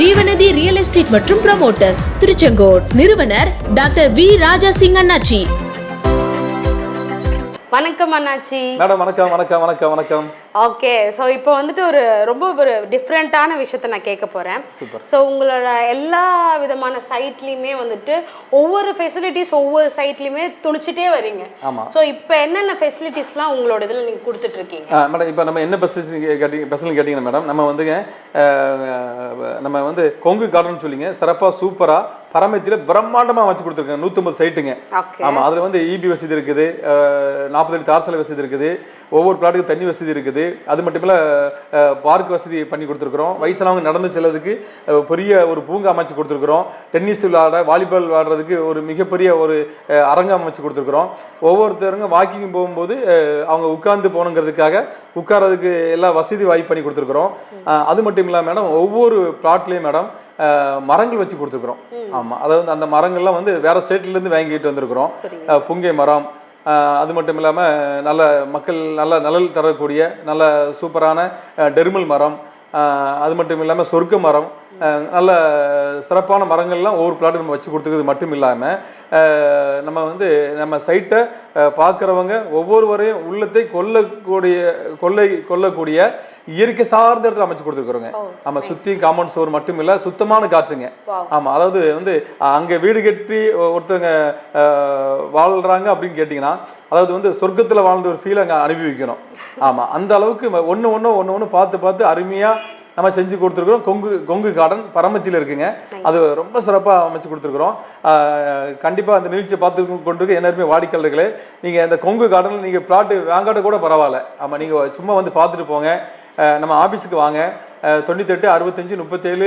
ஜீவநதி real estate மற்றும் promoters Tiruchengode. நிறுவனர் doctor we ராஜா சிங் அண்ணாச்சி. வணக்கம் அண்ணாச்சி. மேடம் வணக்கம் வணக்கம் வணக்கம் வணக்கம். ஓகே ஸோ இப்போ வந்துட்டு ஒரு ரொம்ப ஒரு டிஃப்ரெண்ட்டான விஷயத்த நான் கேட்க போகிறேன் சூப்பர் ஸோ உங்களோட எல்லா விதமான சைட்லேயுமே வந்துட்டு ஒவ்வொரு ஃபெசிலிட்டிஸ் ஒவ்வொரு சைட்லேயுமே துணிச்சிட்டே வரீங்க. ஆமா. ஸோ இப்போ என்னென்ன ஃபெசிலிட்டிஸ்லாம் உங்களோட இதில் நீங்கள் கொடுத்துட்ருக்கீங்க? மேடம் இப்போ நம்ம என்ன பெசிலிட்டி கேட்டிங்க பெசிலிட்டி கேட்டிங்கன்னா மேடம் நம்ம வந்துங்க நம்ம வந்து கொங்கு கார்டன் சொல்லிங்க. சிறப்பாக சூப்பராக பரமத்தியில் பிரம்மாண்டமாக வச்சு கொடுத்துருக்கோங்க. நூற்றம்பது சைட்டுங்க ஆமாம் அதில் வந்து இபி வசதி இருக்குது. நாற்பது அடி தார் சாலை வசதி இருக்குது. ஒவ்வொரு பிளாட்டுக்கு தண்ணி வசதி இருக்குது. அது மட்டும் இல்லை பார்க் வசதி பண்ணி கொடுத்துருக்குறோம். வயசானவங்க நடந்து செல்லதுக்கு பெரிய ஒரு பூங்கா அமைச்சு கொடுத்துருக்குறோம். டென்னிஸ் விளையாட வாலிபால் விளையாடுறதுக்கு ஒரு மிகப்பெரிய ஒரு அரங்கம் அமைச்சு கொடுத்துருக்குறோம். ஒவ்வொருத்தருங்க வாக்கிங் போகும்போது அவங்க உட்கார்ந்து போகணுங்கிறதுக்காக உட்கார்றதுக்கு எல்லா வசதி வாய்ப்பு பண்ணி கொடுத்துருக்குறோம். அது மட்டும் இல்லாமல் மேடம் ஒவ்வொரு பிளாட்லேயும் மேடம் மரங்கள் வச்சு கொடுத்துருக்குறோம். ஆமாம் அதாவது அந்த மரங்கள்லாம் வந்து வேற ஸ்டேட்லேருந்து வாங்கிட்டு வந்திருக்கிறோம். புங்கை மரம் அது மட்டும் இல்லாமல் நல்ல மக்கள் நல்ல நிழல் தரக்கூடிய நல்ல சூப்பரான டெர்மல் மரம் அது மட்டும் இல்லாமல் சொர்க்க மரம் நல்ல சிறப்பான மரங்கள்லாம் ஒவ்வொரு பிளாட் நம்ம வச்சு கொடுத்துக்கிறது மட்டும் இல்லாமல் நம்ம வந்து நம்ம சைட்டை பார்க்குறவங்க ஒவ்வொருவரையும் உள்ளத்தை கொல்லக்கூடிய கொள்ளை கொல்லக்கூடிய இயற்கை சார்ந்த இடத்துல அமைச்சு கொடுத்துருக்குறோங்க நம்ம சுற்றி காம்பவுண்ட் சுவர் மட்டும் இல்லை சுத்தமான காற்றுங்க. ஆமாம் அதாவது வந்து அங்கே வீடு கட்டி ஒருத்தவங்க அஹ், வாழ்றாங்க அப்படின்னு கேட்டிங்கன்னா அதாவது வந்து சொர்க்கத்தில் வாழ்ந்த ஒரு ஃபீல் அங்கே அனுபவிக்கணும். ஆமாம் அந்த அளவுக்கு ஒன்று ஒன்று ஒன்று ஒன்று பார்த்து பார்த்து அருமையாக நம்ம செஞ்சு கொடுத்துருக்குறோம். கொங்கு கொங்கு கார்டன் பரமத்தியில் இருக்குங்க. அது ரொம்ப சிறப்பாக அமைச்சு கொடுத்துருக்குறோம். கண்டிப்பாக அந்த நிகழ்ச்சியை பார்த்து கொண்டு எல்லாருமே வாடிக்கையாளர்களே நீங்கள் இந்த கொங்கு கார்டனில் நீங்கள் பிளாட்டு வாங்காட்ட கூட பரவாயில்ல. ஆமாம் நீங்கள் சும்மா வந்து பார்த்துட்டு போங்க. நம்ம ஆஃபீஸுக்கு வாங்க. தொண்ணூத்தெட்டு அறுபத்தஞ்சு முப்பத்தேழு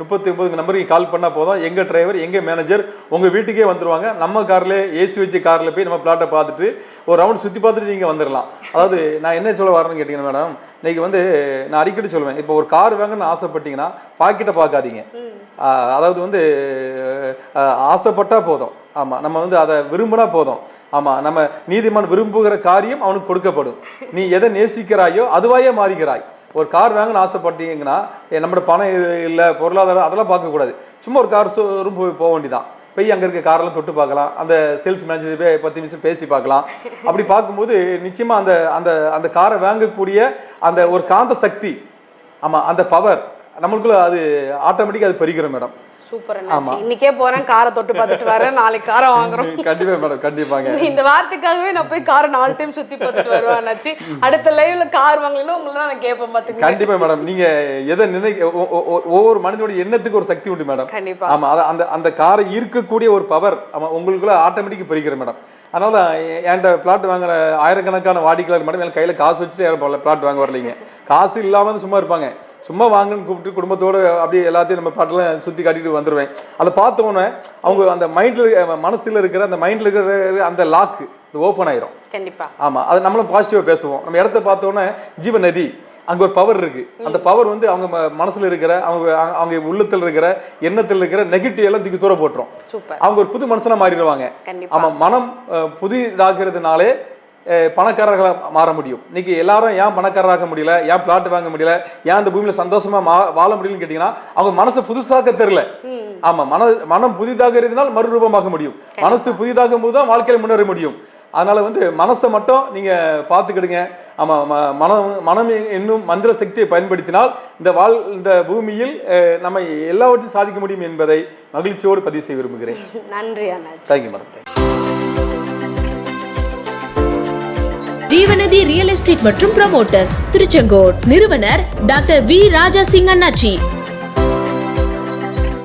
முப்பத்தி ஒன்பது நம்பருக்கு கால் பண்ணால் போதும். எங்கள் டிரைவர் எங்கள் மேனேஜர் உங்கள் வீட்டுக்கே வந்துருவாங்க. நம்ம கார்லேயே ஏசி வச்சு காரில் போய் நம்ம பிளாட்டை பார்த்துட்டு ஒரு ரவுண்ட் சுற்றி பார்த்துட்டு நீங்கள் வந்துடலாம் அதாவது நான் என்ன சொல்ல வரேன்னு கேட்டிங்கன்னா மேடம் இன்னைக்கு வந்து நான் அடிக்கடி சொல்லுவேன். இப்போ ஒரு கார் வாங்கன்னு ஆசைப்பட்டீங்கன்னா பாக்கெட்டை பார்க்காதீங்க. அதாவது வந்து ஆஹ் ஆசைப்பட்டா போதும். ஆமாம் நம்ம வந்து அதை விரும்பினா போதும். ஆமாம் நம்ம நீதிமான் விரும்புகிற காரியம் அவனுக்கு கொடுக்கப்படும். நீ எதை நேசிக்கிறாயோ அதுவாயே மாறுகிறாய். ஒரு கார் வாங்கன்னு ஆசைப்பட்டீங்கன்னா நம்மளோட பணம் இல்லை பொருளாதாரம் அதெல்லாம் பார்க்கக்கூடாது. சும்மா ஒரு கார் ஷோரூம் போய் போக வேண்டியதான் போய் அங்கே இருக்க காரெல்லாம் தொட்டு பார்க்கலாம். அந்த சேல்ஸ் மேனேஜர் போய் பத்து நிமிஷம் பேசி பார்க்கலாம். அப்படி பார்க்கும்போது நிச்சயமாக அந்த அந்த அந்த காரை வாங்கக்கூடிய அந்த ஒரு காந்த சக்தி ஆமாம் அந்த பவர் நம்மளுக்குள்ள அது ஆட்டோமேட்டிக்காக அது பெருகிறோம் மேடம். சூப்பர் இன்னைக்கே போகிறேன் காரை தொட்டு பார்த்துட்டு வரேன் நாளைக்கு காரை வாங்குறோம். கண்டிப்பா மேடம் கண்டிப்பாங்க. இந்த வார்த்தைக்காகவே நான் போய் காரை நாலு டைம் சுற்றி பார்த்துட்டு வருவேன் அடுத்த லைவ்ல கார் வாங்கலைன்னா உங்களை நான் கேட்பேன் பார்த்துக்கங்க கண்டிப்பா மேடம் நீங்க எதை ஒ- ஒவ்வொரு மனிதனுடைய எண்ணத்துக்கு ஒரு சக்தி உண்டு மேடம். கண்டிப்பா. ஆமா அத- அந்த அந்த காரை ஈர்க்கக்கூடிய ஒரு பவர் ஆமா உங்களுக்குள்ள ஆட்டோமேட்டிக் பெருகிற மேடம். அதனால தான் என்கிட்ட பிளாட் வாங்குற ஆயிரக்கணக்கான வாடிக்கையாளர் மேடம் என் கையில காசு வச்சுட்டு யாரும் பிளாட் வாங்க வரலைங்க. காசு இல்லாம வந்து சும்மா இருப்பாங்க. சும்மா வாங்கன்னு கூப்பிட்டு குடும்பத்தோட அப்படியே எல்லாத்தையும் நம்ம பாட்டெல்லாம் சுத்தி காட்டிட்டு வந்துருவேன். அதை பார்த்த உடனே அவங்க அந்த மைண்ட்ல மனசுல இருக்கிற அந்த மைண்ட்ல இருக்கிற அந்த லாக்கு ஓப்பன் ஆயிரும். கண்டிப்பா. ஆமா அது நம்மளும் பாசிட்டிவா பேசுவோம். நம்ம இடத்த பார்த்த உடனே ஜீவ நதி அங்க ஒரு பவர் இருக்கு. அந்த பவர் வந்து அவங்க மனசுல இருக்கிற அவங்க அவங்க- உள்ளத்துல இருக்கிற எண்ணத்துல இருக்கிற நெகட்டிவ் எல்லாம் தூக்கி தூர போட்டுரும். சூப்பர். அவங்க ஒரு புது மனுஷனா மாறிடுவாங்க. கண்டிப்பா. ஆமா மனம் புதிதாகிறதுனாலே அஹ், பணக்காரர்களா மாற முடியும். இன்னைக்கு எல்லாரும் ஏன் பணக்காரராக முடியல? ஏன் பிளாட் வாங்க முடியல? ஏன் அந்த பூமியில சந்தோஷமா மா- வாழ முடியலன்னு கேட்டீங்கன்னா அவங்க மனசை புதுசாக்க தெரியல. ஆமா மன மனம் புதிதாகிறதுனால் மறுரூபமாக முடியும். மனசு புதிதாகும் போது தான் வாழ்க்கையில முன்னேற முடியும். அதனால வந்து மனசை மட்டும் நீங்க பார்த்துக்கிடுங்க. ஆமா ம- மனம் மனம் என்னும் மந்திர சக்தியை பயன்படுத்தினால் இந்த வாழ் இந்த பூமியில் நம்ம எல்லாவற்றையும் சாதிக்க முடியும் என்பதை மகிழ்ச்சியோடு பதிவு செய்ய விரும்புகிறேன். நன்றி அண்ணாச்சி. Thank you madam Jeevanadhi real estate மற்றும் ப்ரமோட்டர்ஸ் திருச்செங்கோட் நிறுவனர் டாக்டர் வி ராஜா சிங் அண்ணாச்சி.